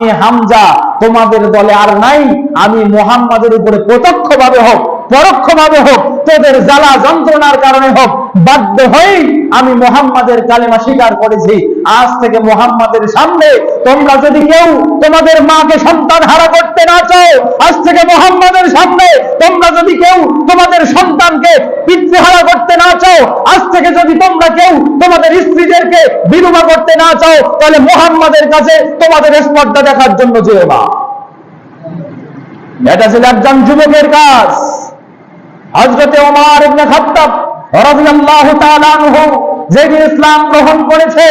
হামজা তোমাদের দলে আর নাই আমি মোহাম্মদের উপরে প্রত্যক্ষ ভাবে হোক। পরোক্ষ ভাবে হোক, তোদের জ্বালা যন্ত্রণার কারণে হোক, বাধ্য হয়েই আমি মোহাম্মদের কালেমা স্বীকার করেছি। আজ থেকে মোহাম্মদের সামনে তোমরা যদি কেউ তোমাদের মাকে সন্তান হারা করতে না চাও, আজ থেকে মোহাম্মদের সামনে তোমরা যদি কেউ তোমাদের সন্তানকে পিতৃহারা করতে না চাও, আজ থেকে যদি তোমরা কেউ তোমাদের স্ত্রীদেরকে বিধবা করতে না চাও, তাহলে মোহাম্মদের কাছে তোমাদের স্পর্ধা দেখার জন্য যেও না। এটা ছিল একজন যুবকের কাজ। হজরতে ওমার ইবনে খাত্তাব রাদিয়াল্লাহু তাআলা আনহু যেদিন ইসলাম গ্রহণ করেছে,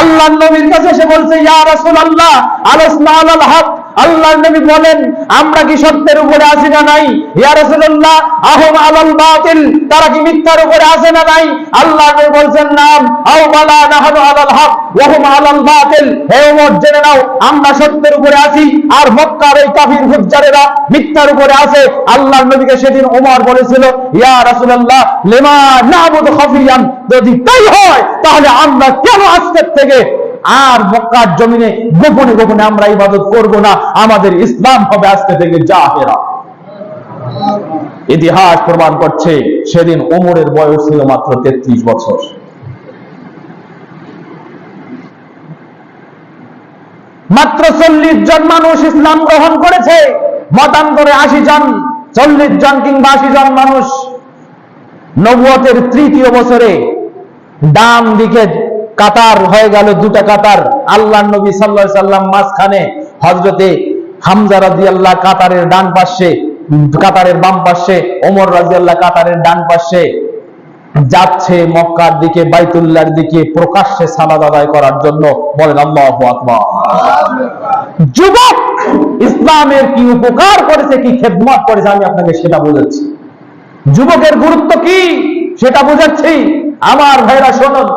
আল্লাহর নবীর কাছে এসে বলছে, ইয়া রাসূলুল্লাহ আলাসনা আলাল হক? আল্লাহর নবী বলেন, আমরা কি সত্যের উপরে আছি না নাই? ইয়া রাসূলুল্লাহ, আহম আলাল বাতিল, তারা কি মিথ্যার উপরে আছে না নাই? আল্লাহর নবী বলছেন, নাম, আও বালা নাহনু আলাল হক ওয়া হুম আলাল বাতিল। হে জেনে নাও, আমরা সত্যের উপরে আছি, আর মক্কার এই কাফির মিথ্যার উপরে আছে। আল্লাহর নবীকে সেদিন বলেছিল, ইয়া রাসূলুল্লাহ, লিমা খাফিয়ান? যদি তাই হয়, তাহলে আমরা কেন আজকের থেকে আর মক্কার জমিনে গোপনে গোপনে আমরা ইবাদত করব না। আমাদের ইসলাম হবে আজকে থেকে জাহেরা। ইতিহাস প্রমাণ করছে, সেদিন ওমরের বয়স ছিল মাত্র তেত্রিশ বছর। মাত্র চল্লিশ জন মানুষ ইসলাম গ্রহণ করেছে। মতান্তরে আশি জন, চল্লিশ জন কিংবা আশি জন মানুষ। নবুয়তের তৃতীয় বছরে ডান দিকে কাতার হয়ে গেল দুটা কাতার। আল্লাহ নবী সাল্লাহ সাল্লাম মাঝখানে হজরতে হামজা রাজি আল্লাহ কাতারের ডান পাশে, কাতারের বাম পাশে, ওমর রাজি আল্লাহ কাতারের ডান পাশে যাচ্ছে মক্কার দিকে, বাইতুল্লাহর দিকে প্রকাশ্যে সালাদ আদায় করার জন্য। বলেন আল্লাহ আকবার। যুবক ইসলামের কি উপকার করেছে, কি খেদমত করেছে, আমি আপনাকে সেটা বুঝাচ্ছি। যুবকের গুরুত্ব কি, সেটা বুঝাচ্ছি। আমার ভাইরা শোনুন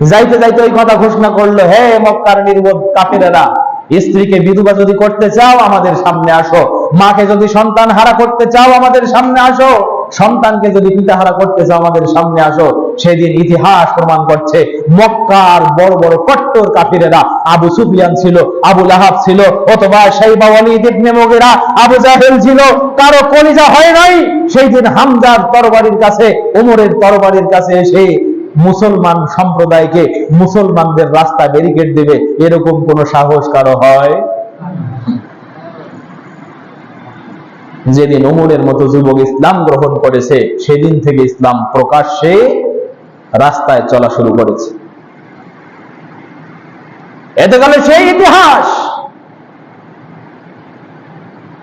যাইতে যাইতে ওই কথা ঘোষণা করল, হে মক্কার নির্বোধ কাফিরেরা, স্ত্রীকে বিধবা যদি করতে চাও আমাদের সামনে আসো, মাকে যদি সন্তান হারা করতে চাও আমাদের সামনে আসো, সন্তানকে যদি পিতাহারা করতে চাও আমাদের সামনে আসো। সেদিন ইতিহাস প্রমাণ করছে, মক্কার বড় বড় কট্টর কাফিরেরা, আবু সুফিয়ান ছিল, আবু লাহাব ছিল, অথবা সাইবা ওয়ালিদ আবু জাহেল ছিল, কারও কলিজা হয় নাই। সেই দিন হামজার তরবারির কাছে, ওমরের তরবারির কাছে এসে মুসলমান সম্প্রদায়কে মুসলমানদের রাস্তা ব্যারিকেড দেবে, এরকম কোন সাহস কারও হয়? যেদিন ওমরের মতো যুবক ইসলাম গ্রহণ করেছে, সেদিন থেকে ইসলাম প্রকাশ্যে রাস্তায় চলা শুরু করেছে। এতে গেল সেই ইতিহাস।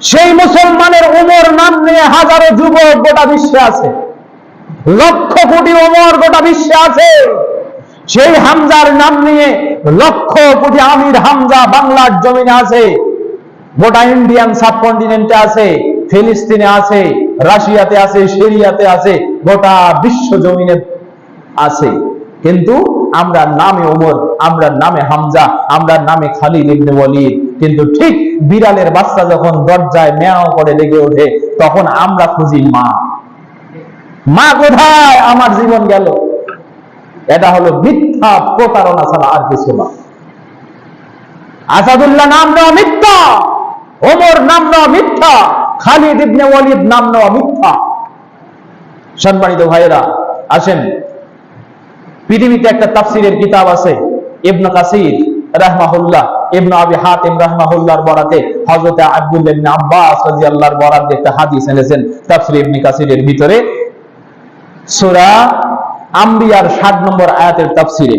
সেই মুসলমানের উমর নাম নিয়ে হাজারো যুবক গোটা বিশ্বে আছে। লক্ষ কোটি ওমর গোটা বিশ্বে আছে। সেই হামজার নাম নিয়ে লক্ষ কোটি আমির হামজা বাংলার জমিনে আছে। গোটা ইন্ডিয়ান সাবকন্টিনেন্টে আছে, ফিলিস্তিনে আছে, রাশিয়াতে আছে, সিরিয়াতে আছে, গোটা বিশ্ব জমিনে আছে। কিন্তু আমরা নামে ওমর, আমরা নামে হামজা, আমরা নামে খালিদ ইবনে ওয়ালিদ। কিন্তু ঠিক বিড়ালের বাচ্চা যখন দরজায় মেয়াও করে লেগে ওঠে, তখন আমরা খুঁজি মা। মা কোথায়? আমার জীবন গেল। এটা হলো মিথ্যা প্রতারণা ছাড়া আর কিছু না। আসাদুল্লাহ নাম নেওয়া মিথ্যা। ওমর নাম নেওয়া মিথ্যা। খালিদ ইবনে ওয়ালিদ নাম নেওয়া মিথ্যা। সম্মানিত ভাইয়েরা, আসেন। পৃথিবীতে একটা তাফসিরের কিতাব আছে, ইবনে কাসির রাহমাহুল্লাহ, ইবনে আবি হাতিম রাহমাহুল্লাহর বরাতে হযরত আব্দুল্লাহ ইবনে আব্বাস রাদিয়াল্লাহর বরাতে একটা হাদিস এনেছেন তাফসির ইবনে কাসিরের ভিতরে। সূরা আম্বিয়ার 60 নম্বর আয়াতের তাফসিরে।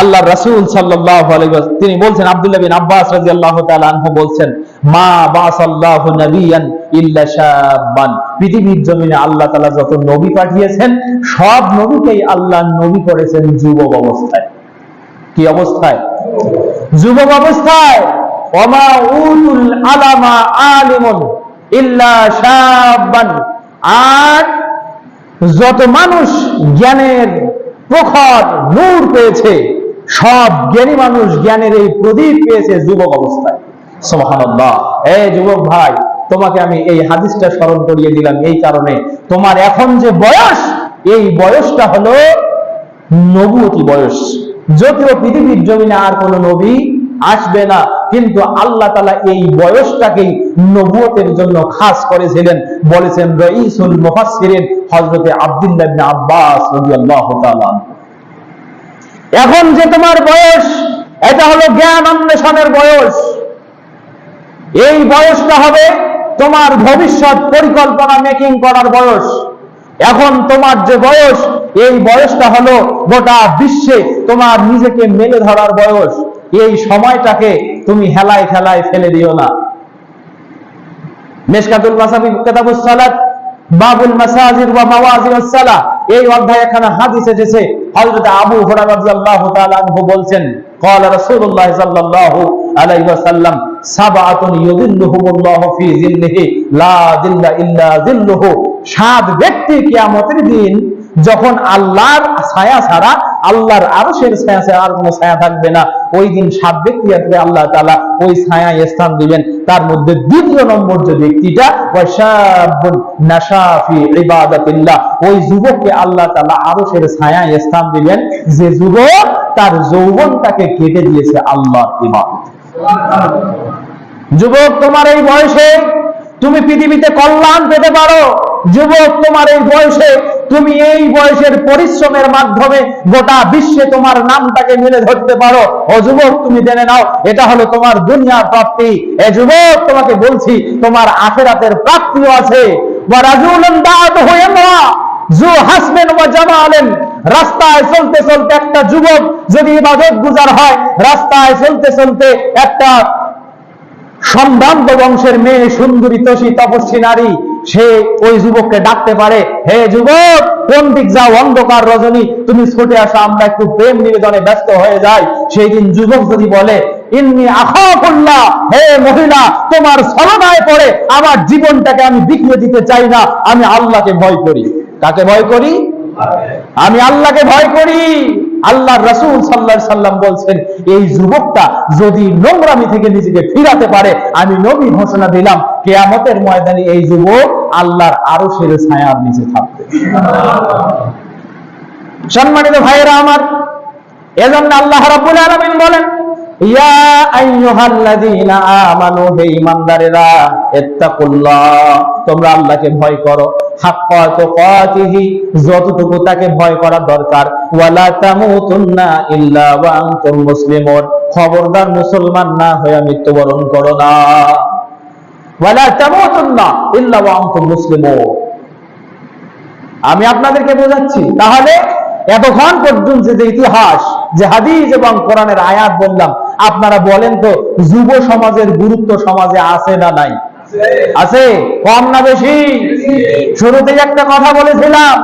আল্লাহ রাসূল ওয়াসাল্লাম তিনি বলছেন, আব্দুল্লাহ বিন আব্বাস তাআলা আনহু বলছেন, মা বাসাল্লাহু নবিয়ান ইল্লা পৃথিবীর জমিনে আল্লাহ যত নবী পাঠিয়েছেন, সব নবীকেই আল্লাহ নবী করেছেন যুবক অবস্থায়। কি অবস্থায়? যুবক অবস্থায়। ওমা উতুল আলামা আলিমুন ইল্লা আর যত মানুষ জ্ঞানের প্রখর নূর পেয়েছে, সব জ্ঞানী মানুষ জ্ঞানের এই প্রদীপ পেয়েছে যুবক অবস্থায়। এই যুবক ভাই, তোমাকে আমি এই হাদিসটা স্মরণ করিয়ে দিলাম এই কারণে। তোমার এখন যে বয়স, এই বয়সটা হলো নবুয়তি বয়স। যদিও পৃথিবীর জমিনে আর কোন নবী আসবে না। কিন্তু আল্লাহ তালা এই বয়সটাকেই নবুয়তের জন্য খাস করেছিলেন। বলেছেন, রঈসুল মুফাসসিরিন হযরতে আব্দুল্লাহ আব্বাস রাদিয়াল্লাহু এখন যে তোমার বয়স, এটা হলো জ্ঞান অন্বেষণের বয়স। এই বয়সটা হবে তোমার ভবিষ্যৎ পরিকল্পনা মেকিং করার বয়স। এখন তোমার যে বয়স, এই বয়সটা হলো গোটা বিশ্বে তোমার নিজেকে মেলে ধরার বয়স। এই সময়টাকে তুমি হেলায় খেলায় ফেলে দিও না মেশকাতুল মাসাবি কিতাবুস সালাত বাবুল মাসাজিদ ওয়া মাওয়াজিনুস সালাহ এই অধ্যায়ে এখানে হাদিস এসেছে হযরত আবু হুরায়রা রাদিয়াল্লাহু তাআলা আনহু বলছেন قال رسول الله صلى الله عليه وسلم سبعة يظلهم الله في ظله لا ظل إلا ظله সাত ব্যক্তি কিয়ামতের দিন যখন আল্লাহর ছায়া ছাড়া আল্লাহর আরশের ছায়া ছাড়া আর কোনো ছায়া থাকবে না, ওই দিন সাত ব্যক্তি আসবে, আল্লাহ তাআলা ওই ছায়ায় স্থান দিবেন। তার মধ্যে দ্বিতীয় নম্বর যে ব্যক্তিটা ওই যুবককে আল্লাহ তাআলা আরশের ছায়ায় স্থান দিবেন, যে যুবক তার যৌবনটাকে কেটে দিয়েছে আল্লাহর ইবাদত। যুবক, তোমার এই বয়সে তুমি পৃথিবীতে কল্যাণ পেতে পারো। যুবক, তোমার এই বয়সে তুমি এই বয়সের পরিশ্রমের মাধ্যমে গোটা বিশ্বে তোমার নামটাকে মেলে ধরতে পারো। ও যুবক, তুমি জেনে নাও, এটা হলো তোমার দুনিয়ার প্রাপ্তি। এ যুবক, তোমাকে বলছি, তোমার আখেরাতের প্রাপ্তিও আছে। রাস্তায় চলতে চলতে একটা যুবক যদি ইবাদত গুজার হয়, রাস্তায় চলতে চলতে একটা সম্ভ্রান্ত বংশের মেয়ে সুন্দরী তসী তপস্বী নারী, সে ওই যুবককে ডাকতে পারে, হে যুবক, কোন দিক যাও? অন্ধকার রজনী, তুমি ছুটে আসো, আমরা একটু প্রেম নিবেদনে ব্যস্ত হয়ে যাই। সেই দিন যুবক যদি বলে, ইন্নি আখাফুল্লাহ হে মহিলা, তোমার ছলনায় পড়ে আমার জীবনটাকে আমি বিকিয়ে দিতে চাই না, আমি আল্লাহকে ভয় করি। কাকে ভয় করি? আমি আল্লাহকে ভয় করি। আল্লাহ রসুল সাল্লা সাল্লাম বলছেন, এই যুবকটা যদি নোংরামি থেকে নিজেকে ফিরাতে পারে, আমি নবী ঘোষণা দিলাম, কেয়ামতের ময়দানে এই যুবক আল্লাহর আরও সেরে ছায়ার নিচে থাকবে। সম্মানিত ভাইয়েরা আমার, এজন্য আল্লাহ রাবুল আলমিন বলেন তোমরা আল্লাহকে ভয় করো। যতটুকু তাকে ভয় করা দরকার। খবরদার মুসলমান না হয়ে মৃত্যুবরণ করো না। আমি আপনাদেরকে বোঝাচ্ছি, তাহলে এতক্ষণ পর্যন্ত যে ইতিহাস, যে হাদিস এবং কোরআনের আয়াত বললাম আপনারা বলেন তো, যুব সমাজের গুরুত্ব সমাজে আছে না নাই? আছে? কম না বেশি? শুরুতেই একটা কথা বলেছিলাম,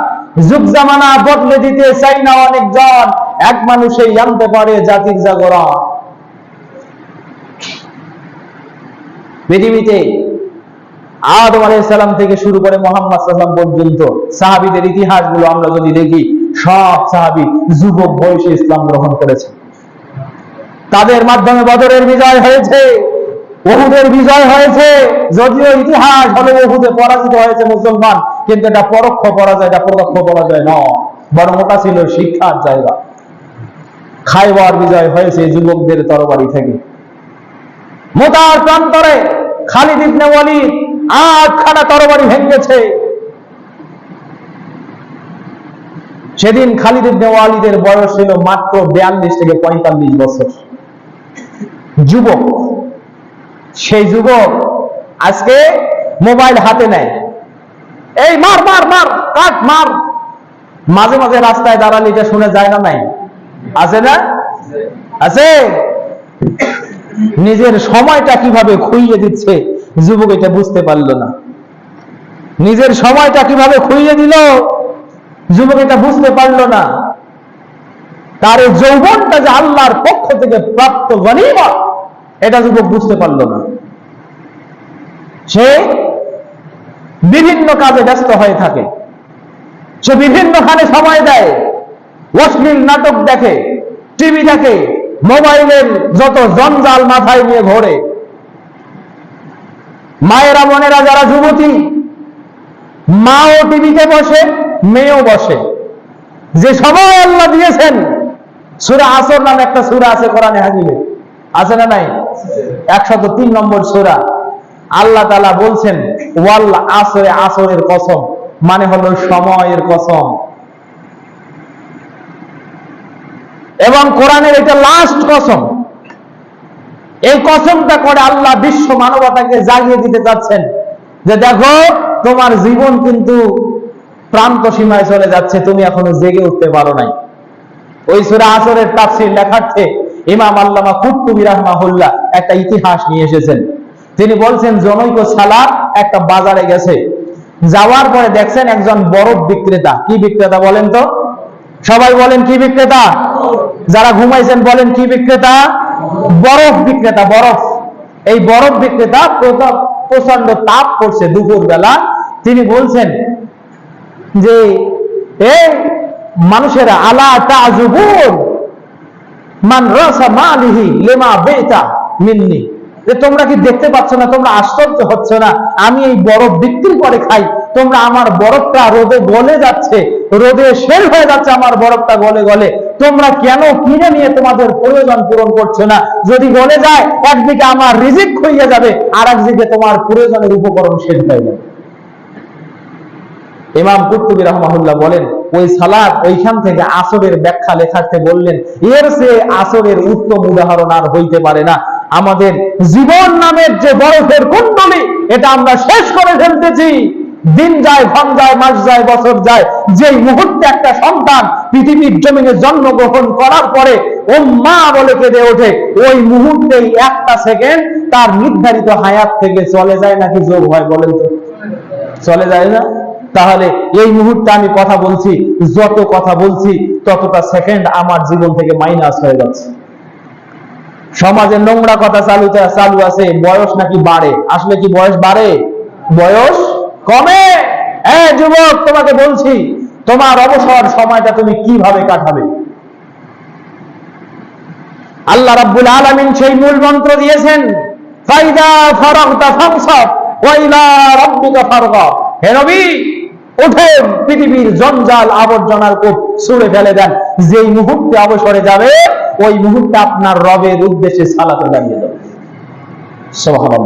যুগ জামানা বদলে দিতে চাই না অনেকজন, এক মানুষে জানতে পারে জাতির জাগরণ। পৃথিবীতে আদম আলাইসাল্লাম থেকে শুরু করে মোহাম্মদ সাল্লাম পর্যন্ত সাহাবিদের ইতিহাসগুলো আমরা যদি দেখি, সব সাহাবি যুবক বয়সে ইসলাম গ্রহণ করেছে। তাদের মাধ্যমে বদরের বিজয় হয়েছে ওহুদের বিজয় হয়েছে, যদিও ইতিহাস হলো ওহুদে পরাজিত হয়েছে মুসলমান, কিন্তু এটা পরোক্ষ পরাজয়, এটা প্রত্যক্ষ পরাজয় নয়, বরং ওটা ছিল শিক্ষার জায়গা। খাইবার বিজয় হয়েছে যুবকদের তরবারি থেকে। মোতার প্রান্তরে খালিদ ইবনে ওয়ালিদ আটখানা তরবারি ভেঙেছে। সেদিন খালিদ ইবনে ওয়ালিদের বয়স ছিল মাত্র বিয়াল্লিশ থেকে পঁয়তাল্লিশ বছর। যুবক। সেই যুবক আজকে মোবাইল হাতে নেয়। এই মার মার মার, কাট, মার। মাঝে মাঝে রাস্তায় দাঁড়ালে এটা শুনে যায় না নাই? আছে না? আছে? নিজের সময়টা কীভাবে খুইয়ে দিচ্ছে, যুবক এটা বুঝতে পারল না। নিজের সময়টা কীভাবে খুইয়ে দিল, যুবক এটা বুঝতে পারল না। তার যৌবনটা যে আল্লাহর পক্ষ থেকে প্রাপ্ত গনিমত এটা যুবক বুঝতে পারল না। সে বিভিন্ন কাজে ব্যস্ত হয়ে থাকে। সে বিভিন্নখানে সময় দেয়। অশ্লীল নাটক দেখে, টিভি দেখে, মোবাইলের যত জঞ্জাল মাথায় নিয়ে ঘোরে। মায়েরা, বোনেরা যারা যুবতী, মাও টিভিতে বসে, মেয়েও বসে। যে সময় আল্লাহ দিয়েছেন, সুরা আসর নামে একটা সুরা আছে কোরআনে হাজিবে আছে না নাই? একশত তিন নম্বর সোরা। আল্লাহ তালা বলছেন, ওয়াল আসরে আসরের কসম মানে হলো সময়ের কসম। এবং কোরআনের এটা লাস্ট কসম। এই কসমটা করে আল্লাহ বিশ্ব মানবতাকে জাগিয়ে দিতে চাচ্ছেন যে, দেখো, তোমার জীবন কিন্তু প্রান্ত সীমায় চলে যাচ্ছে, তুমি এখনও জেগে উঠতে পারো নাই। ওই সুরা আসরের তাফসির লেখার্থে ইমাম আল্লামা কুর্তুবী রাহমাহুল্লাহ একটা ইতিহাস নিয়ে এসেছেন। তিনি বলছেন, জনৈক সালার একটা বাজারে গেছে। যাওয়ার পরে দেখছেন একজন বরফ বিক্রেতা। কি বিক্রেতা বলেন তো? সবাই বলেন, কি বিক্রেতা? যারা ঘুমাইছেন বলেন, কি বিক্রেতা? বরফ বিক্রেতা, বরফ। এই বরফ বিক্রেতা প্রচণ্ড তাপ পড়ছে দুপুর বেলা তিনি বলছেন যে এ মানুষেরা, আলা তাজুবুন? মান রাসা যে তোমরা কি দেখতে পাচ্ছ না, তোমরা আশ্চর্য হচ্ছ না? আমি এই বরফ বিক্রি করে খাই। তোমরা আমার বরফটা রোদে গলে যাচ্ছে। রোদে শেষ হয়ে যাচ্ছে আমার বরফটা গলে গলে। তোমরা কেন কিনে নিয়ে তোমাদের প্রয়োজন পূরণ করছ না? যদি গলে যায়, একদিকে আমার রিজিক হইয়া যাবে আর একদিকে তোমার প্রয়োজনের উপকরণ শেষ হয়ে যাবে। ইমাম কুর্তুবী রহমাহুল্লাহ বলেন, ওই সালাদ ওইখান থেকে আসরের ব্যাখ্যা লেখাতে বললেন, এর সে আসরের উত্তম উদাহরণ আর হইতে পারে না। আমাদের জীবন নামের যে বরফের কুণ্ডলী, এটা আমরা শেষ করে ফেলতেছি। দিন যায় ক্ষণ যায়, মাস যায়, বছর যায়, যেই মুহূর্তে একটা সন্তান পৃথিবীর জমিনে জন্মগ্রহণ করার পরে ও মা বলে কেঁদে ওঠে, ওই মুহূর্তেই একটা সেকেন্ড তার নির্ধারিত হায়াত থেকে চলে যায় নাকি যোগ হয় বলেন তো? চলে যায় না? তাহলে এই মুহূর্তে আমি কথা বলছি, যত কথা বলছি, ততটা সেকেন্ড আমার জীবন থেকে মাইনাস হয়ে যাচ্ছে। সমাজে নোংরা কথা চালু চালু আছে, বয়স নাকি বাড়ে? আসলে কি বয়স বাড়ে? বয়স কমে! হ্যাঁ যুবক, তোমাকে বলছি, তোমার অবসর সময়টা তুমি কীভাবে কাটাবে? আল্লাহ রাব্বুল আলামিন সেই মূল মন্ত্র দিয়েছেন, ফাইদা ফারাগতা ফানসাব ওয়া ইলা রাব্বিকা ফারগাব হে নবী ওঠেন পৃথিবীর জঞ্জাল আবর্জনার কূপ ছুঁড়ে ফেলে দেন। যেই মুহূর্তে অবসরে যাবে, ওই মুহূর্তে আপনার রবের উদ্দেশ্যে সালাতে দাঁড়িয়ে দেবেন সোহান